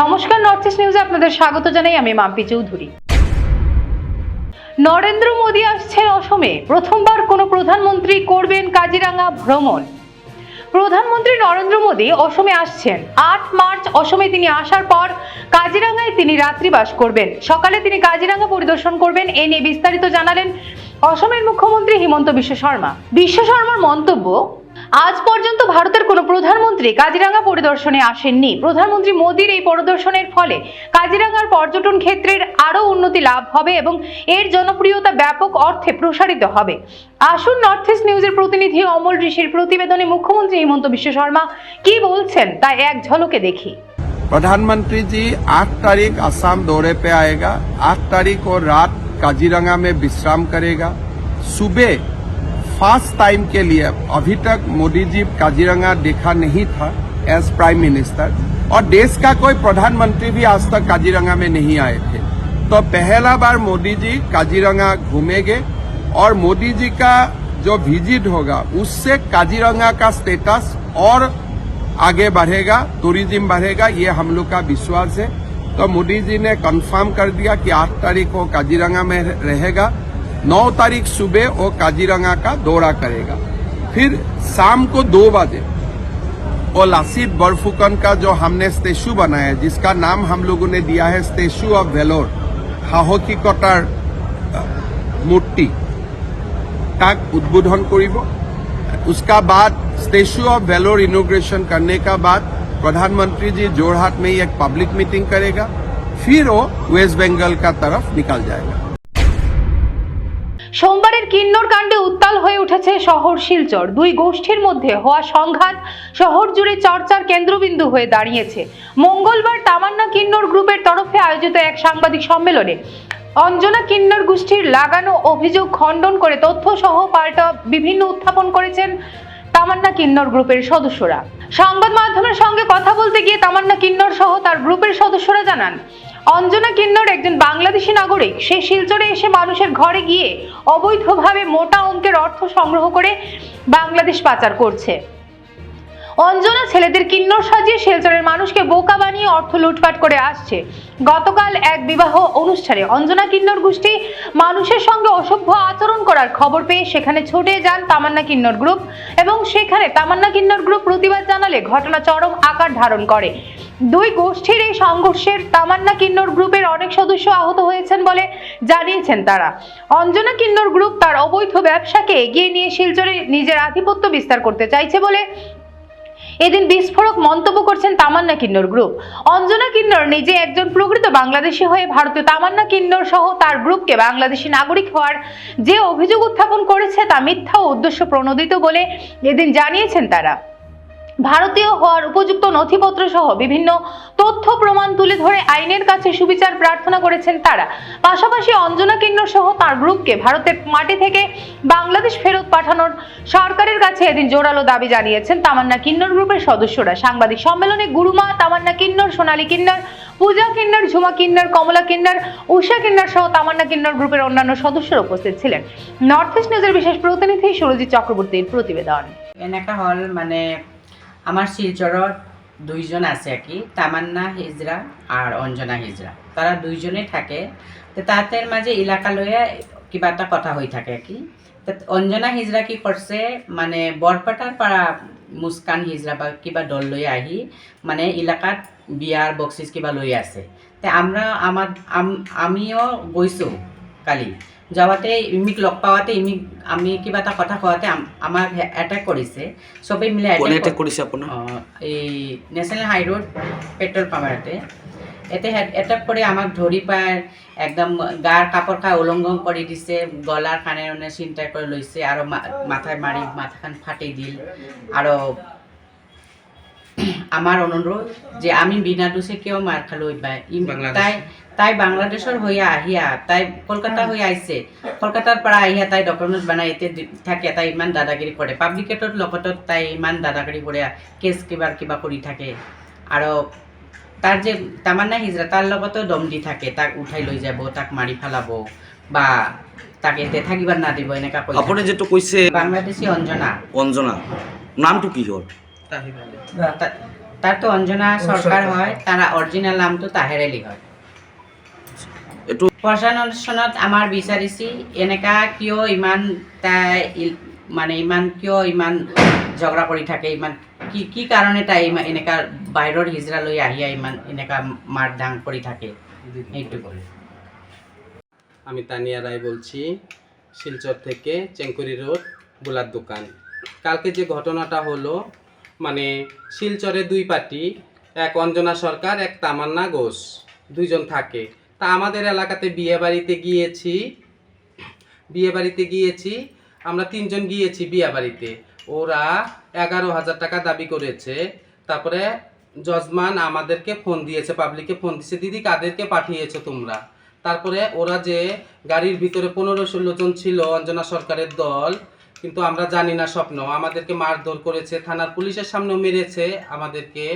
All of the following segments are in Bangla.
নমস্কার নর্থ ইস্ট নিউজে আপনাদের স্বাগত জানাই। আমি মাম্পি চৌধুরী। নরেন্দ্র মোদী আসছেন অসমে। প্রথমবার কোনো প্রধানমন্ত্রী করবেন কাজিরাঙ্গা ভ্রমণ। প্রধানমন্ত্রী নরেন্দ্র মোদী অসমে আসছেন। আট মার্চ অসমে তিনি আসার পর কাজিরাঙ্গায় তিনি রাত্রিবাস করবেন। সকালে তিনি কাজিরাঙ্গা পরিদর্শন করবেন, এ নিয়ে বিস্তারিত জানালেন অসমের মুখ্যমন্ত্রী হিমন্ত বিশ্ব শর্মা। বিশ্ব শর্মার মন্তব্য আজ পর্যন্ত ভারতের কোনো প্রধানমন্ত্রী কাজিরাঙ্গা পরিদর্শনে আসেননি প্রধানমন্ত্রী মোদীর এই পরিদর্শনের ফলে কাজিরাঙ্গার পর্যটন ক্ষেত্রের আরও উন্নতি লাভ হবে এবং এর জনপ্রিয়তা ব্যাপক অর্থে প্রসারিত হবে আসুন নর্থ ইস্ট নিউজের প্রতিনিধি অমল ঋষির প্রতিবেদনে মুখ্যমন্ত্রী হিমন্ত বিশ্ব শর্মা কি বলছেন তা এক ঝলকে দেখি प्रधानमंत्री जी 8 तारीख असम दौरे पे आएगा 8 तारीख को रात काजीरंगा में विश्राम करेगा सुबह फ़र्स्ट टाइम के लिए अभी तक मोदी जी काजीरंगा देखा नहीं था एज प्राइम मिनिस्टर और देश का कोई प्रधानमंत्री भी आज तक काजीरंगा में नहीं आए थे। तो पहला बार मोदी जी काजीरंगा घूमेंगे और मोदी जी का जो विज़िट होगा, उससे काजीरंगा का स्टेटस और आगे बढ़ेगा टूरिज़्म बढ़ेगा, ये हम लोग का विश्वास है। तो मोदी जी ने कंफर्म कर दिया कि आठ तारीख को काजीरंगा में रहेगा। नौ तारीख सुबह वो काजीरंगा का दौरा करेगा। फिर शाम को दो बजे वो लासी बर्फुकन का जो हमने स्टेचू बनाया है, जिसका नाम हम लोगों ने दिया है स्टेचू ऑफ़ वेलोर, हाहकी कटार मूर्ति तक उद्बोधन करीब। उसका बाद स्टेचू ऑफ़ वेलोर इनोग्रेशन करने का बाद प्रधानमंत्री जी जोरहाट में एक पब्लिक मीटिंग करेगा। फिर वो वेस्ट बंगाल का तरफ़ निकल जाएगा। সোমবারের কিন্নর কাণ্ডে উত্তাল হয়ে উঠেছে শহর শিলচর। দুই গোষ্ঠীর মধ্যে হওয়া সংঘাত শহর জুড়ে চর্চার কেন্দ্রবিন্দু হয়ে দাঁড়িয়েছে। মঙ্গলবার তামান্না কিন্নর গ্রুপের তরফে আয়োজিত এক সাংবাদিক সম্মেলনে অঞ্জনা কিন্নর গোষ্ঠীর লাগানো অভিযোগ খণ্ডন করে তথ্য সহ পাল্টা বিভিন্ন উত্থাপন করেছেন তামান্না কিন্নর গ্রুপের সদস্যরা। সংবাদ মাধ্যমের সঙ্গে কথা বলতে গিয়ে তামান্না কিন্নর সহ তার গ্রুপের সদস্যরা জানান অঞ্জনা কিন্নর একজন বাংলাদেশি নাগরিক, সে শিলচরে এসে মানুষের ঘরে গিয়ে অবৈধভাবে মোটা অঙ্কের অর্থ সংগ্রহ করে বাংলাদেশ পাচার করছে। অঞ্জনা ছেলেদের কিন্নর সাজিয়ে শিলচরের মানুষকে বোকা বানিয়ে অর্থ লুটপাট করে আসছে। গতকাল এক বিবাহ অনুষ্ঠানে অঞ্জনা কিন্নর গোষ্ঠী মানুষের সঙ্গে অসভ্য আচরণ করার খবর পেয়ে সেখানে ছুটে যান তামান্না কিন্নর গ্রুপ এবং সেখানে তামান্না কিন্নর গ্রুপ প্রতিবাদ জানালে ঘটনা চরম আকার ধারণ করে। দুই গোষ্ঠীর এই সংঘর্ষের তামান্না কিন্নর গ্রুপের অনেক সদস্য আহত হয়েছেন বলে জানিয়েছেন তারা। অঞ্জনা কিন্নর গ্রুপ তার অবৈধ ব্যবসাকে এগিয়ে নিয়ে শিলচরে নিজের আধিপত্য বিস্তার করতে চাইছে বলে এদিন বিস্ফোরক মন্তব্য করছেন তামান্না কিন্নর গ্রুপ। অঞ্জনা কিন্নর নিজে একজন প্রকৃত বাংলাদেশি হয়ে ভারতীয়। তামান্না কিন্নর সহ তার গ্রুপকে বাংলাদেশি নাগরিক হওয়ার যে অভিযোগ উত্থাপন করেছে তা মিথ্যা ও উদ্দেশ্য প্রণোদিত বলে এদিন জানিয়েছেন তারা। ভারতীয় হওয়ার উপযুক্ত নথিপত্র সহ বিভিন্ন তথ্য প্রমাণ তুলে ধরে আইনের কাছে সুবিচার প্রার্থনা করেছেন তারা। পাশাপাশি অঞ্জনা কিন্নর সহ তার গ্রুপকে ভারতের মাটি থেকে বাংলাদেশ ফেরত পাঠানোর সরকারের কাছে এদিন জোরালো দাবি জানিয়েছেন তামান্না কিন্নর গ্রুপের সদস্যরা। সাংবাদিক সম্মেলনে গুরুমা, তামান্না কিন্নর, সোনালী কিন্নর, পূজা কিন্নর, ঝুমা কিন্নর, কমলা কিন্নর, উষা কিন্নর সহ তামান্না কিন্নর গ্রুপের অন্যান্য সদস্যরা উপস্থিত ছিলেন। নর্থ ইস্ট নিউজের বিশেষ প্রতিনিধি সুরজিৎ চক্রবর্তীর প্রতিবেদন। একটা হ'ল মানে আমাৰ শিলচৰত দুইজন আছে কি, তামান্না হিজৰা আৰু অঞ্জনা হিজৰা তারা দুইজনে থাকে। তো তাহাঁতের মাঝে এলাকা লইয়া কিবা এটা কথা হৈ থাকে কি। অঞ্জনা হিজৰা কি করছে মানে বৰপেটাৰ পৰা মুস্কান হিজৰা বা কিবা দল লৈ আহি মানে এলাকাত বিয়াৰ বক্সিছ কিবা লৈ আছে। তে আমরা, আমার, আম- আমিও গৈছোঁ কালি। যাওয়াতে ইমিক লগ পাওয়াতে ইমিক আমি কিবা এটা কথা কোৱাতে আম- আমাক এটেক কৰিছে। চবেই মিলি কোনে attack এটেক কৰ- কৰিছে আপোনাৰ? এই নেশ্যনেল হাই ৰোড পেট্ৰল পাম্পতে এতে এটেক কৰি আমাক ধৰি পাই একদম গাৰ কাপোৰ খাই উলংঘন কৰি দিছে গলাৰ কাণে মানে চিন্তা কৰি লৈছে আৰু মাথাই মাৰি মাথাখান ফাটি দিল আৰু আমাৰ অনুৰোধ যে আমি বিনা দোষে কিয় মাৰ খালো এইবাৰ ই- তাই তাই বাংলাদেশৰ হৈ আহিয়া তাই কলকাতা হৈ আহিছে। কলকাতাৰ পৰা আহিয়া তাই ডকুমেণ্ট বনাই এতিয়া থাকে তাই ইমান দাদাগিৰি কৰে। পাব্লিকেটৰ লগতো তাই ইমান দাদাগিৰি কৰে কেছ কিবা কিবা কৰি থাকে। আৰু তাৰ যে তামান্না হিজৰা তাৰ লগতো দম দি থাকে তাক উঠাই লৈ যাব তাক মাৰি পেলাব বা তাক ইয়াতে থাকিব নাদিব এনেকা কৈ আপুনি। যিটো কৈছে বাংলাদেশী অঞ্জনা। অঞ্জনা। নামটো কি হ'ল? তার তো অঞ্জনা সরকার হয় তারা আলী হয়। এইটো প্ৰশাসনত আমাৰ বিচাৰিছে এনেকা কিয় ইমান তাই মানে ইমান কিয় ইমান ঝগড়া কৰি থাকে ইমান কি কি কাৰণে তাই ইমান এনেকা বাহিৰৰ হিজৰা লৈ আহি ইমান এনেকা মাৰ দাং কৰি থাকে এইটো। আমি তানিয়া রায় বলছি শিলচর থেকে চেঙ্কুরি রোড গোলার দোকান। কালকে যে ঘটনাটা হলো মানে শিলচরে দুই পার্টি, এক অঞ্জনা সরকার, এক তামান্না ঘোষ, দুইজন থাকে। তা আমাদের এলাকাতে বিয়ে বাড়িতে গিয়েছি, বিয়ে বাড়িতে গিয়েছি, আমরা তিনজন গিয়েছি বিয়ে বাড়িতে। ওরা এগারো হাজার টাকা দাবি করেছে, তারপরে যজমান আমাদেরকে ফোন দিয়েছে, পাবলিককে ফোন দিয়েছে, দিদি, কাদেরকে পাঠিয়েছো তোমরা? তারপরে ওরা যে গাড়ির ভিতরে পনেরো ষোলো জন ছিল অঞ্জনা সরকারের দল কিন্তু আমরা জানি না স্বপ্ন। আমাদেরকে মারধর করেছে থানার পুলিশের সামনেও মেরেছে আমাদেরকে।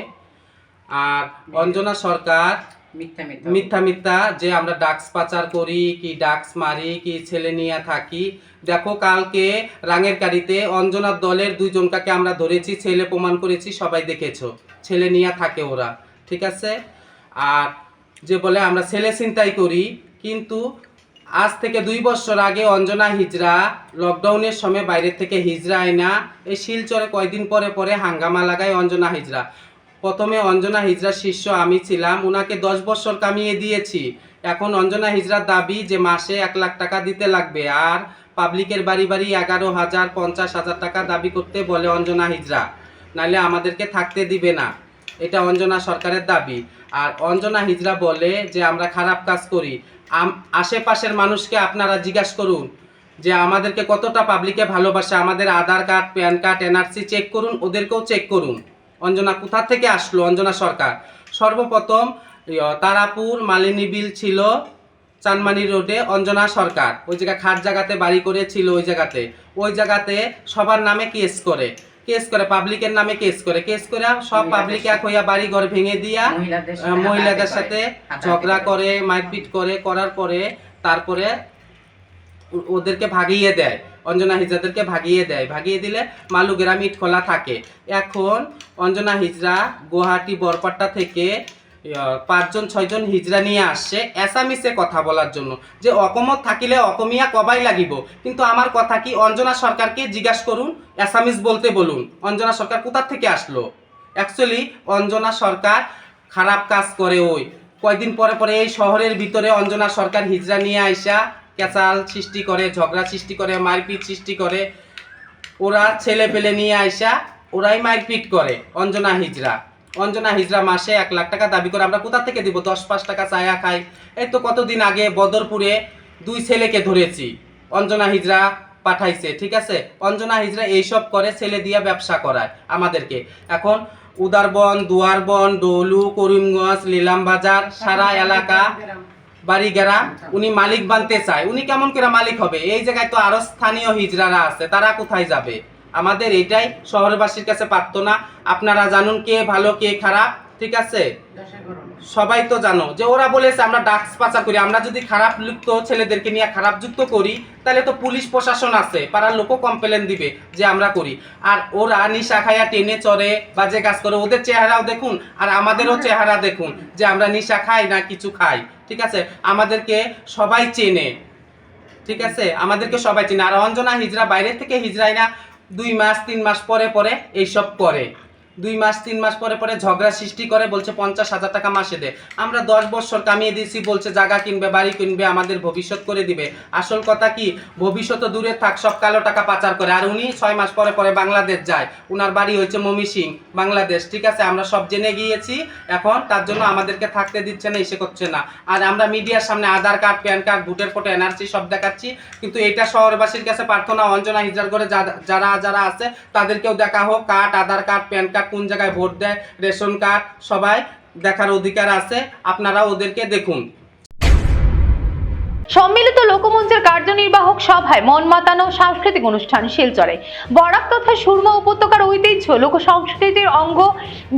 আর অঞ্জনা সরকার মিথ্যা মিথ্যা। যে আমরা ডাক্স পাচার করি কি ডাক্স মারি কি ছেলে নিয়ে থাকি। দেখো কালকে রাঙের গাড়িতে অঞ্জনার দলের দুইজনকাকে আমরা ধরেছি ছেলে প্রমাণ করেছি সবাই দেখেছ। ছেলে নিয়ে থাকে ওরা ঠিক আছে? আর যে বলে আমরা ছেলে চিন্তাই করি কিন্তু আজ থেকে দুই বছর আগে অঞ্জনা হিজরা লকডাউনের সময় বাইরের থেকে হিজরা আয়না এই শিলচরে কয়দিন পরে পরে হাঙ্গামা লাগায় অঞ্জনা হিজরা। প্রথমে অঞ্জনা হিজরার শিষ্য আমি ছিলাম ওনাকে দশ বছর কামিয়ে দিয়েছি। এখন অঞ্জনা হিজরার দাবি যে মাসে এক লাখ টাকা দিতে লাগবে আর পাবলিকের বাড়ি বাড়ি এগারো হাজার পঞ্চাশ হাজার টাকা দাবি করতে বলে অঞ্জনা হিজরা। নাহলে আমাদেরকে থাকতে দিবে না। এটা অঞ্জনা সরকারের দাবি। আর অঞ্জনা হিজরা বলে যে আমরা খারাপ কাজ করি। আশেপাশের মানুষকে আপনারা জিজ্ঞাসা করুন যে আমাদেরকে কতটা পাবলিকে ভালোবাসে, আমাদের Aadhaar card, PAN card NRC check করুন, ওদেরকেও চেক করুন। অঞ্জনা কোথা থেকে আসলো? অঞ্জনা সরকার। সর্বপ্রথম তারাপুর মালিনী বিল ছিল চানমানি রোডে, অঞ্জনা সরকার। ওই জায়গায় খাট জায়গাতে বাড়ি করেছিল ওই জায়গাতে। ওই জায়গাতে সবার নামে কেস করে। কেস করে পাবলিকের নামে কেস করে। কেস করে সব পাবলিক এক হইয়া বাড়ি ঘর ভেঙে দিয়া মহিলাদের সাথে ঝগড়া করে। মারপিট করে করার পরে তারপরে ওদেরকে ভাগিয়ে দেয় অঞ্জনা হিজরাদেরকে ভাগিয়ে দেয়। ভাগিয়ে দিলে মালু গ্রাম ইট খোলা থাকে। এখন অঞ্জনা হিজরা গুয়াহাটি বরপাট্টা থেকে পাঁচজন, ছয়জন হিজরা নিয়ে আসছে অ্যাসামিসে কথা বলার জন্য। যে অকমত থাকিলে অকমিয়া কবাই লাগিব। কিন্তু আমার কথা কি অঞ্জনা সরকারকে জিজ্ঞাসা করুন? অ্যাসামিস বলতে বলুন, অঞ্জনা সরকার কোথা থেকে আসলো? অ্যাকচুয়ালি অঞ্জনা সরকার খারাপ কাজ করে ওই। কয়দিন পরে পরে এই শহরের ভিতরে অঞ্জনা সরকার হিজরা নিয়ে আইসা ক্যাচাল সৃষ্টি করে, ঝগড়া সৃষ্টি করে, মারপিট সৃষ্টি করে। ওরা ছেলে পেলে নিয়ে আইসা, ওরাই মারপিট করে অঞ্জনা হিজরা অঞ্জনা হিজরা মাসে এক লাখ টাকা দাবি করে, আমরা কোথা থেকে দিব? দশ, পাঁচ টাকা চায়া খাই। এই তো কতদিন আগে বদরপুরে দুই ছেলেকে ধরেছি। অঞ্জনা হিজরা পাঠাইছে, ঠিক আছে? অঞ্জনা হিজরা এইসব করে ছেলে দিয়ে ব্যবসা করায় আমাদেরকে। এখন উদারবন, দুয়ারবন, ডলু, করিমগঞ্জ, লিলাম বাজার, সারা এলাকা, বাড়ি গ্রাম, উনি মালিক বানতে চায়। উনি কেমন করে মালিক হবে? এই জায়গায় তো আরও স্থানীয় হিজড়ারা আছে, তারা কোথায় যাবে? আমাদের এটাই শহরবাসীর কাছে পারতো না আপনারা জানুন কে ভালো, কে খারাপ, ঠিক আছে? সবাই তো জানো যে ওরা বলেছে, আমরা ডাক্স পাচার করি। আমরা যদি খারাপ যুক্ত ছেলেদেরকে নিয়ে খারাপ যুক্ত করি, তাহলে তো পুলিশ প্রশাসন আছে, পাড়ার লোকও কমপ্লেন দিবে যে আমরা করি। আর ওরা নিশা খাইয়া টেনে চড়ে বা যে কাজ করে। ওদের চেহারাও দেখুন, আর আমাদেরও চেহারা দেখুন যে আমরা নিশা খাই না কিছু খাই, ঠিক আছে? আমাদেরকে সবাই চেনে, ঠিক আছে? আমাদেরকে সবাই চেনে। আর অঞ্জনা হিজরা বাইরে থেকে হিজরাই না দুই মাস তিন মাস পরে পরে এইসব করে। দুই মাস, তিন মাস পরে পরে ঝগড়া সৃষ্টি করে, বলছে পঞ্চাশ হাজার টাকা মাসে দে। আমরা দশ বছর কামিয়ে দিয়েছি, বলছে জায়গা কিনবে, বাড়ি কিনবে, আমাদের ভবিষ্যৎ করে দিবে। আসল কথা কি? ভবিষ্যৎ দূরে থাক, সব কালো টাকা পাচার করে। আর উনি ছয় মাস পরে পরে বাংলাদেশ যায়। উনার বাড়ি হয়েছে মমি সিং, বাংলাদেশ, ঠিক আছে? আমরা সব জেনে গিয়েছি। এখন তার জন্য আমাদেরকে থাকতে দিচ্ছে না, এসে করছে না। আর আমরা মিডিয়ার সামনে আধার কার্ড, প্যান কার্ড, ভোটের ফটো, এনআরসি সব দেখাচ্ছি। কিন্তু এটা শহরবাসীর কাছে প্রার্থনা, অঞ্জনা হিজার করে যারা যারা আছে, তাদেরকেও দেখা হোক, card, Aadhaar card, PAN card কোন জায়গায় ভোট দেয় রেশন কার্ড সবাই দেখার অধিকার আছে আপনারা ওদেরকে দেখুন। সম্মিলিত লোকমঞ্চের কার্যনির্বাহক সভায় মন মাতানো সাংস্কৃতিক অনুষ্ঠান শিলচরে। বরাক তথা সুরমা উপত্যকার ঐতিহ্য, লোক সংস্কৃতির অঙ্গ,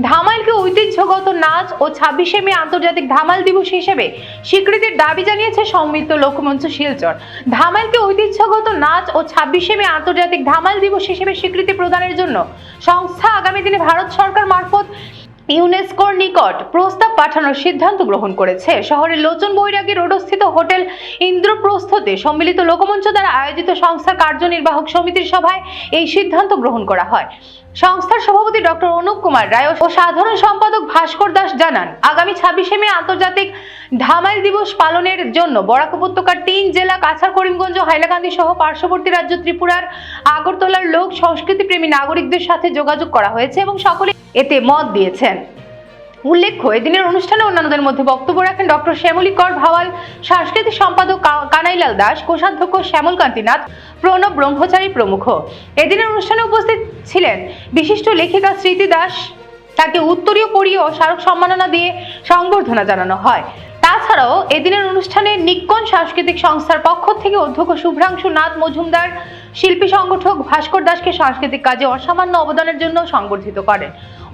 ধামাইলকে ঐতিহ্যগত নাচ ও ছাব্বিশে মে আন্তর্জাতিক ধামাল দিবস হিসেবে স্বীকৃতির দাবি জানিয়েছে সম্মিলিত লোকমঞ্চ শিলচর। ধামাইলকে ঐতিহ্যগত নাচ ও ছাব্বিশে মে আন্তর্জাতিক ধামাল দিবস হিসেবে স্বীকৃতি প্রদানের জন্য সংস্থা আগামী দিনে ভারত সরকার মারফত ইউনেস্কোর নিকট প্রস্তাব পাঠানোর সিদ্ধান্ত গ্রহণ করেছে। শহরের লোচন বৈরাগী রোডস্থিত হোটেল ইন্দ্রপ্রস্থতে সম্মিলিত লোকমঞ্চ দ্বারা আয়োজিত সংস্থার কার্যনির্বাহক সমিতির সভায় এই সিদ্ধান্ত গ্রহণ করা হয়। সংস্থার সভাপতি ডক্টর অনুপ কুমার রায় ও সাধারণ সম্পাদক ভাস্কর দাস জানান, আগামী ছাব্বিশে মে আন্তর্জাতিক ধামাইল দিবস পালনের জন্য বরাক উপত্যকার তিন জেলা কাছাড়, করিমগঞ্জ, হাইলাকান্দি সহ পার্শ্ববর্তী রাজ্য ত্রিপুরার আগরতলার লোক সংস্কৃতি প্রেমী নাগরিকদের সাথে যোগাযোগ করা হয়েছে এবং সকলে এতে মত দিয়েছেন। উল্লেখ্য, এদিনের অনুষ্ঠানে অন্যান্যদের মধ্যে বক্তব্য রাখেন ডক্টর শ্যামলী কর ভাওয়াল, সাংস্কৃতিক সম্পাদক কানাইলাল দাস, কোষাধ্যক্ষ শ্যামল কান্তিনাথ প্রণব ব্রহ্মচারী প্রমুখ। এদিনের অনুষ্ঠানে উপস্থিত ছিলেন বিশিষ্ট লেখিকা স্মৃতি দাস। তাকে উত্তরীয় পরীয় স্মারক সম্মাননা দিয়ে সংবর্ধনা জানানো হয়। তাছাড়াও এদিনের অনুষ্ঠানে নিক্কন সাংস্কৃতিক সংস্থার পক্ষ থেকে অধ্যক্ষ শুভ্রাংশু নাথ মজুমদার, শিল্পী সংগঠক ভাস্কর দাসকে সাংস্কৃতিক কাজে অসামান্য অবদানের জন্য সংবর্ধিত করেন।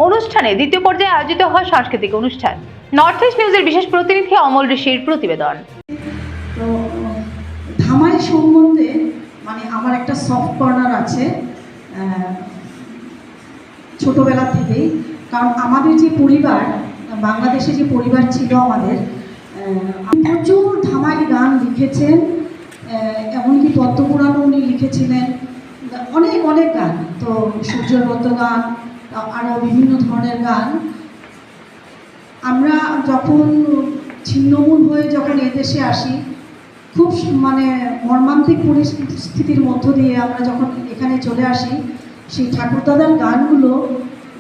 অনুষ্ঠানে দ্বিতীয় পর্যায়ে আয়োজিত হয় সাংস্কৃতিক অনুষ্ঠান। নর্থ ইস্ট নিউজের বিশেষ প্রতিনিধি অমল ঋষির প্রতিবেদন। ধামাই সম্বন্ধে মানে আমার একটা সফট কর্নার আছে ছোটবেলা থেকেই। কারণ আমাদের যে পরিবার, বাংলাদেশে যে পরিবার ছিল আমাদের প্রচুর ধামাই গান লিখেছেন এমনকি পদ্মপুরাণও উনি লিখেছিলেন। অনেক অনেক গান। তো সূর্যবদ্ধ গান আরও বিভিন্ন ধরনের গান। আমরা যখন ছিন্নমূল হয়ে যখন এদেশে আসি, খুব মানে মর্মান্তিক পরিস্থিতির মধ্য দিয়ে আমরা যখন এখানে চলে আসি, সেই ঠাকুরদাদার গানগুলো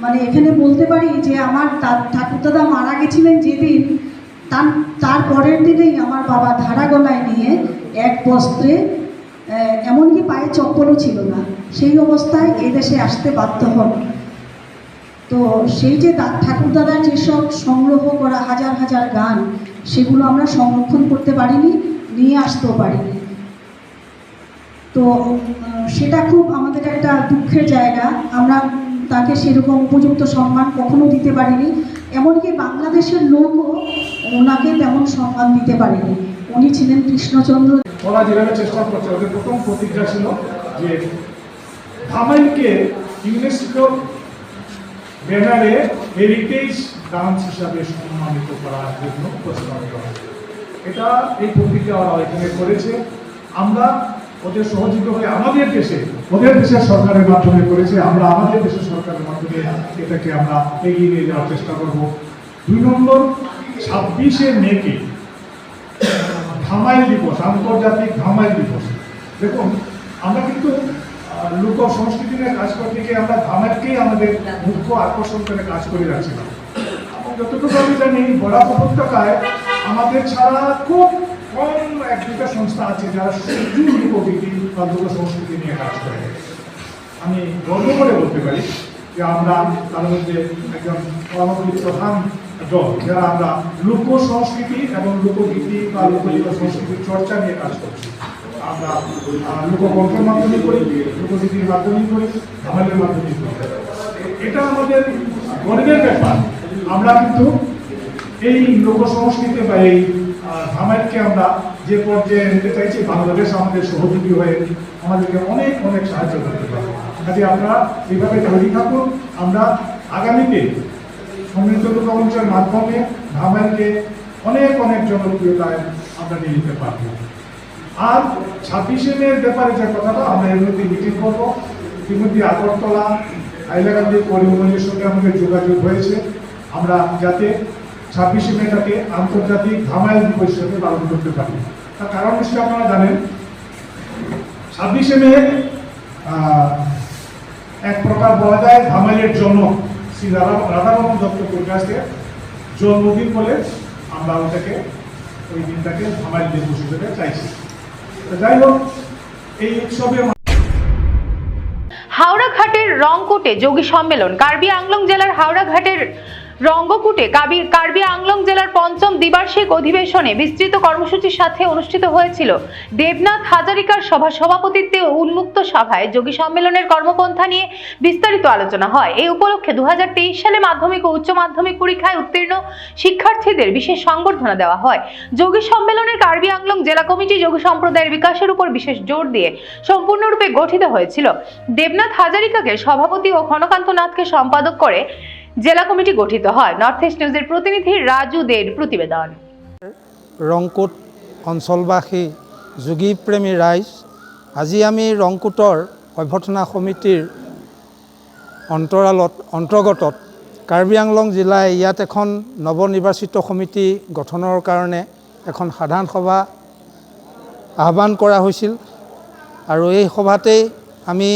মানে এখানে বলতে পারি যে আমার ঠাকুরদাদা মারা গেছিলেন যেদিন তার তার পরের দিনেই আমার বাবা ধারা গলায় নিয়ে এক বস্ত্রে এমনকি পায়ে চপ্পলও ছিল না। সেই অবস্থায় এদেশে আসতে বাধ্য হন। তো সেই যে ঠাকুরদাদার যেসব সংগ্রহ করা হাজার হাজার গান, সেগুলো আমরা সংরক্ষণ করতে পারিনি, নিয়ে আসতেও পারিনি। তো সেটা খুব আমাদের একটা দুঃখের জায়গা। আমরা তাকে সেরকম উপযুক্ত সম্মান কখনো দিতে পারিনি। এমনকি বাংলাদেশের লোকও ওনাকে তেমন সম্মান দিতে পারেনি। উনি ছিলেন কৃষ্ণচন্দ্র ওরা যেভাবে চেষ্টা করছে, ওদের প্রথম প্রতিজ্ঞা ছিল যে ধামাইলকে ইউনেস্কো ব্যানারে হেরিটেজ ডান্স হিসাবে সম্মানিত করার জন্য প্রস্তাব করা এটা এই প্রতিজ্ঞা ওরা এখানে করেছে। আমরা ওদের সহযোগী হয়ে আমাদের দেশে ওদের দেশের সরকারের মাধ্যমে করেছে, আমরা আমাদের দেশের সরকারের মাধ্যমে এটাকে আমরা এগিয়ে নিয়ে যাওয়ার চেষ্টা করব। দুই নম্বর, ছাব্বিশে মেকে ধামাইল দিবস, আন্তর্জাতিক ধামাইল দিবস। দেখুন, আমরা কিন্তু লোক সংস্কৃতি নিয়ে কাজ করতে গিয়ে আমরা ধামাইলকেই আমাদের মুখ্য আকর্ষণ করে কাজ করে যাচ্ছিলাম। যতটুকু আমি জানি, বরাক উপত্যকায় আমাদের ছাড়া খুব কম এক দুটা সংস্থা আছে যারা শুধু লোকগীতি বা লোক সংস্কৃতি নিয়ে কাজ করে আমি গর্ব করে বলতে পারি যে আমরা তার মধ্যে একজন পরামর্শ প্রধান দল যারা আমরা লোক সংস্কৃতি এবং লোকগীতি বা লোকগীত সংস্কৃতির চর্চা নিয়ে কাজ করছি। আমরা লোককণ্ঠের মাধ্যমে করি, লোকগীতির মাধ্যমে করি আমাদের মাধ্যমে করি। এটা আমাদের গর্বের ব্যাপার। আমরা কিন্তু এই লোক সংস্কৃতি বা এই ধামাইলকে আমরা যে পর্যায়ে নিতে চাইছি, বাংলাদেশ আমাদের সহযোগী হয়ে আমাদেরকে অনেক অনেক সাহায্য করতে পারে কাজে আমরা এইভাবে তৈরি থাকুন। আমরা আগামীতে সমৃদ্ধ লোকমঞ্চের মাধ্যমে ধামাইলকে অনেক অনেক জনপ্রিয়তায় আমরা নিয়ে যেতে পারব। আর ছাব্বিশে মেয়ের ব্যাপারে যে কথাটা, আমরা এর মধ্যে মিটিং করব। ইতিমধ্যে আগরতলা, হাইলাকান্দি পরিবহনের সঙ্গে আমাদের যোগাযোগ হয়েছে। আমরা যাতে ছাব্বিশে মেটাকে আন্তর্জাতিক ধামাইল দিবস হিসেবে পালন করতে পারি। তার কারণ নিশ্চয়ই আপনারা জানেন, ছাব্বিশে মে এক প্রকার বলা যায় ধামাইলের জনক শ্রী রাধা, রাধারমন দত্ত প্রকাশের জন্মদিন বলে আমরা ওটাকে ওই দিনটাকে ধামাইল দিবস হিসেবে চাইছি। যাই হোক, এই উৎসবে হাওড়াঘাটের রংকোটে যোগী সম্মেলন। কার্বি আংলং জেলার হাওড়াঘাটের রঙ্গকুটে কাবি কার্বি আংলং জেলার পঞ্চম দ্বিবার্ষিক অধিবেশনে বিস্তৃত কর্মসূচির সাথে অনুষ্ঠিত হয়েছিল দেবনাথ হাজারিকার সভা সভাপতিত্বে উন্মুক্ত সভায় যোগী সম্মেলনের কর্মপন্থা নিয়ে বিস্তারিত আলোচনা হয়। এই উপলক্ষে দুহাজার তেইশ সালে মাধ্যমিক ও উচ্চ মাধ্যমিক পরীক্ষায় উত্তীর্ণ শিক্ষার্থীদের বিশেষ সংবর্ধনা দেওয়া হয়। যোগী সম্মেলনের কার্বি আংলং জেলা কমিটি যোগী সম্প্রদায়ের বিকাশের উপর বিশেষ জোর দিয়ে সম্পূর্ণরূপে গঠিত হয়েছিল। দেবনাথ হাজারিকাকে সভাপতি ও ঘনকান্ত নাথকে সম্পাদক করে জেলা কমিটি গঠিত হয়। নর্থ ইস্ট নিউজের প্রতিনিধি রাজু দের প্রতিবেদন। ৰংকুট অঞ্চলবাসী যোগীপ্ৰেমী ৰাইজ, আজি আমি ৰংকুটৰ অভ্যৰ্থনা সমিতিৰ অন্তৰালত, অন্তৰ্গতত কাৰ্বি আংলং জিলাই ইয়াত এখন নৱনিৰ্বাচিত সমিতি গঠনৰ কাৰণে এখন সাধাৰণ সভা আহ্বান কৰা হৈছিল। আৰু এই সভাতেই আমি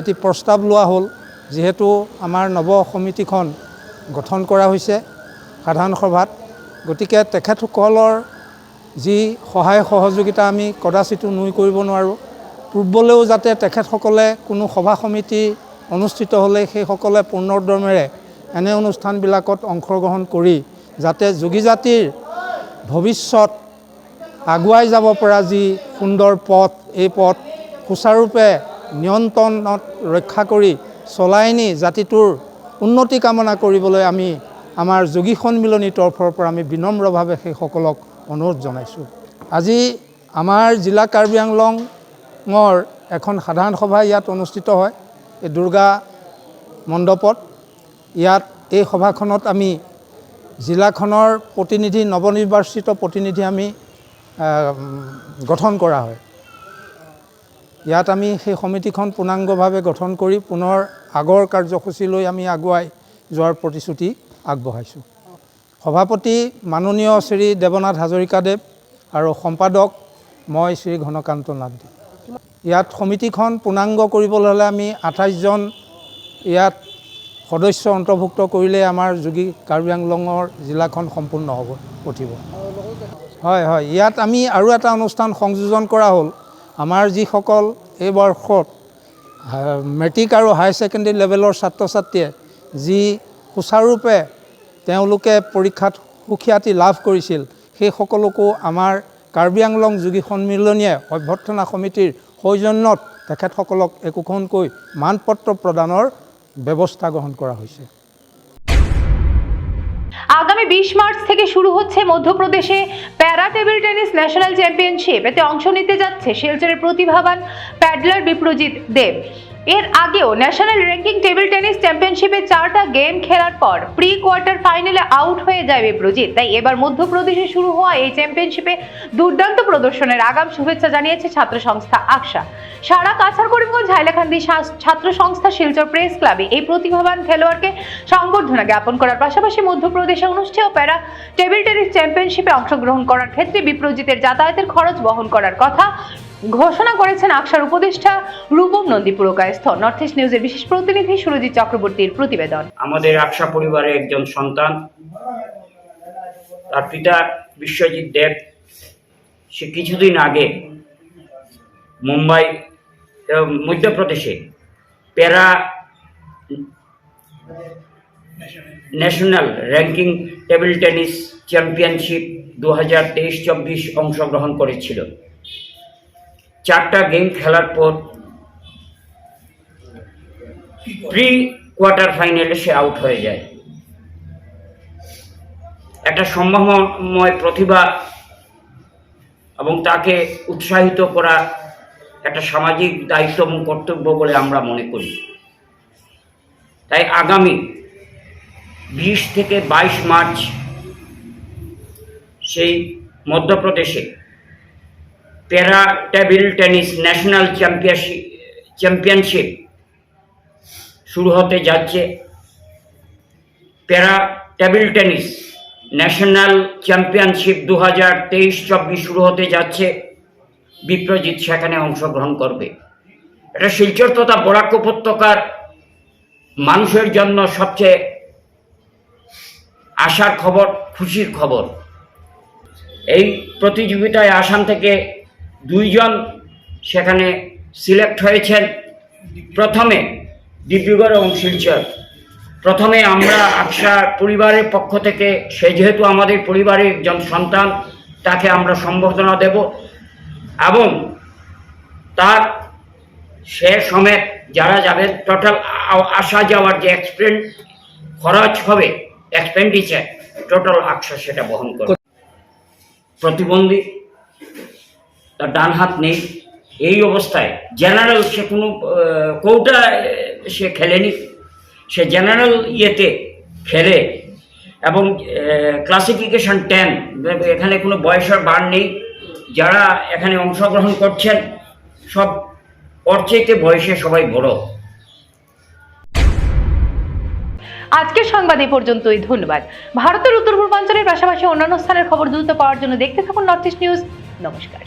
এটি প্ৰস্তাৱ লোৱা হ'ল। যিহেতু আমাৰ নৱ সমিতিখন গঠন কৰা হৈছে সাধাৰণ সভাত গতিকে তেখেতসকলৰ যি সহায় সহযোগিতা আমি কদাচিতো নুই কৰিব নোৱাৰোঁ। পূৰ্বলৈও যাতে তেখেতসকলে কোনো সভা সমিতি অনুষ্ঠিত হ'লে সেইসকলে পূৰ্ণোদ্যমেৰে এনে অনুষ্ঠানবিলাকত অংশগ্ৰহণ কৰি যাতে যোগী জাতিৰ ভৱিষ্যত আগুৱাই যাব পৰা যি সুন্দৰ পথ এই পথ সুচাৰুৰূপে নিয়ন্ত্ৰণত ৰক্ষা কৰি চলাই নি জাতিটোৰ উন্নতি কামনা কৰিবলৈ আমি আমাৰ যোগী সন্মিলনীৰ তৰফৰ পৰা আমি বিনম্ৰভাৱে সেইসকলক অনুৰোধ জনাইছোঁ। আজি আমাৰ জিলা কাৰ্বি আংলঙৰ এখন সাধাৰণ সভা ইয়াত অনুষ্ঠিত হয় এই দুৰ্গা মণ্ডপত। ইয়াত এই সভাখনত আমি জিলাখনৰ প্ৰতিনিধি নৱনিৰ্বাচিত প্ৰতিনিধি আমি গঠন কৰা হয়। ইয়াত আমি সেই সমিতিখন পূৰ্ণাংগভাৱে গঠন কৰি পুনৰ আগৰ কাৰ্যসূচীলৈ আমি আগুৱাই যোৱাৰ প্ৰতিশ্ৰুতি আগবঢ়াইছোঁ। সভাপতি মাননীয় শ্ৰী দেৱনাথ হাজৰিকাদেৱ আৰু সম্পাদক মই শ্ৰী ঘনকান্ত নাথদেৱ ইয়াত সমিতিখন পূৰ্ণাংগ কৰিবলৈ হ'লে আমি আঠাইছজন ইয়াত সদস্য অন্তৰ্ভুক্ত কৰিলে আমাৰ যোগী কাৰ্বি আংলঙৰ জিলাখন সম্পূৰ্ণ হ'ব উঠিব। হয় হয় ইয়াত আমি আৰু এটা অনুষ্ঠান সংযোজন কৰা হ'ল। আমাৰ যিসকল এই বৰ্ষত মেট্ৰিক আৰু হায়াৰ ছেকেণ্ডেৰী লেভেলৰ ছাত্ৰ ছাত্ৰীয়ে যি সুচাৰুৰূপে তেওঁলোকে পৰীক্ষাত সুখ্যাতি লাভ কৰিছিল সেই সকলকো আমাৰ কাৰ্বি আংলং যোগী সন্মিলনীয়ে অভ্যৰ্থনা সমিতিৰ সৌজন্যত তেখেতসকলক একোখনকৈ মানপত্ৰ প্ৰদানৰ ব্যৱস্থা গ্ৰহণ কৰা হৈছে। আগামী বিশ মার্চ থেকে শুরু হচ্ছে মধ্যপ্রদেশে para table tennis national championship. এতে অংশ নিতে যাচ্ছে শিলচরের প্রতিভাবান প্যাডলার বিপ্রজিৎ দেব। এর আগেও ন্যাশনাল র্যাঙ্কিং টেবিল টেনিস চ্যাম্পিয়নশিপে চারটা গেম খেলার পর প্রি কোয়ার্টার ফাইনালে আউট হয়ে যায় বিপ্রজিৎ। তাই এবার মধ্যপ্রদেশে শুরু হওয়া এই চ্যাম্পিয়নশিপে দুর্দান্ত প্রদর্শনের আগাম শুভেচ্ছা জানিয়েছে ছাত্র সংস্থা আকশা সারা কাছার করিমগঞ্জ হাইলাকান্দি ছাত্র সংস্থা শিলচর প্রেস ক্লাবে এই প্রতিভাবান খেলোয়াড়কে সংবর্ধনা জ্ঞাপন করার পাশাপাশি মধ্যপ্রদেশে অনুষ্ঠেয় প্যারা টেবিল টেনিস চ্যাম্পিয়নশিপে অংশগ্রহণ করার ক্ষেত্রে বিপ্রজিতের যাতায়াতের খরচ বহন করার কথা ঘোষণা করেছেন আকশার উপদেষ্টা রূপম নন্দী পুরকায়স্থ নর্থ ইস্ট নিউজের বিশেষ প্রতিনিধি সুরজিৎ চক্রবর্তীর প্রতিবেদন। আমাদের আকশা পরিবারের একজন সন্তান, তার পিতা বিশ্বজিৎ দেব। সে কিছুদিন আগে মুম্বাই মধ্যপ্রদেশে para national ranking table tennis championship দু হাজার তেইশ চব্বিশ অংশগ্রহণ করেছিল। চারটা গেম খেলার পর প্রি কোয়ার্টার ফাইনালে সে আউট হয়ে যায়। একটা সম্ভাবনাময় প্রতিভা এবং তাকে উৎসাহিত করা একটা সামাজিক দায়িত্ব এবং কর্তব্য বলে আমরা মনে করি। তাই আগামী বিশ থেকে বাইশ মার্চ সেই মধ্যপ্রদেশে para table tennis national championship championship শুরু হতে যাচ্ছে। প্যারা টেবিল টেনিস ন্যাশনাল চ্যাম্পিয়নশিপ দু হাজার তেইশ চব্বিশ শুরু হতে যাচ্ছে। বিপ্রজিৎ সেখানে অংশগ্রহণ করবে। এটা শিলচর তথা বরাক উপত্যকার মানুষের জন্য সবচেয়ে আশার খবর, খুশির খবর। এই প্রতিযোগিতায় আসাম থেকে দুইজন সেখানে সিলেক্ট হয়েছেন। প্রথমে ডিব্রুগড় এবং শিলচর প্রথমে আমরা আকশা পরিবারের পক্ষ থেকে, সে যেহেতু আমাদের পরিবারের একজন সন্তান, তাকে আমরা সম্বর্ধনা দেব এবং তার সে সমেত যারা যাবে টোটাল আসা যাওয়ার যে এক্সপেন্ড খরচ হবে এক্সপেন্ডিচার টোটাল আকশা সেটা বহন করবে। প্রতিবন্ধী তার ডান হাত নেই। এই অবস্থায় জেনারেল সে কোনো কৌটা সে খেলেনি। সে জেনারেল ইয়েতে খেলে এবং ক্লাসিফিকেশন টেন এখানে কোনো বয়সের বার নেই। যারা এখানে অংশগ্রহণ করছেন, সব ওর চাইতে বয়সে সবাই বড়। আজকের সংবাদ এ পর্যন্তই, ধন্যবাদ। ভারতের উত্তর পূর্বাঞ্চলের পাশাপাশি অন্যান্য স্থানের খবর দ্রুত পাওয়ার জন্য দেখতে থাকুন নর্থ ইস্ট নিউজ নমস্কার।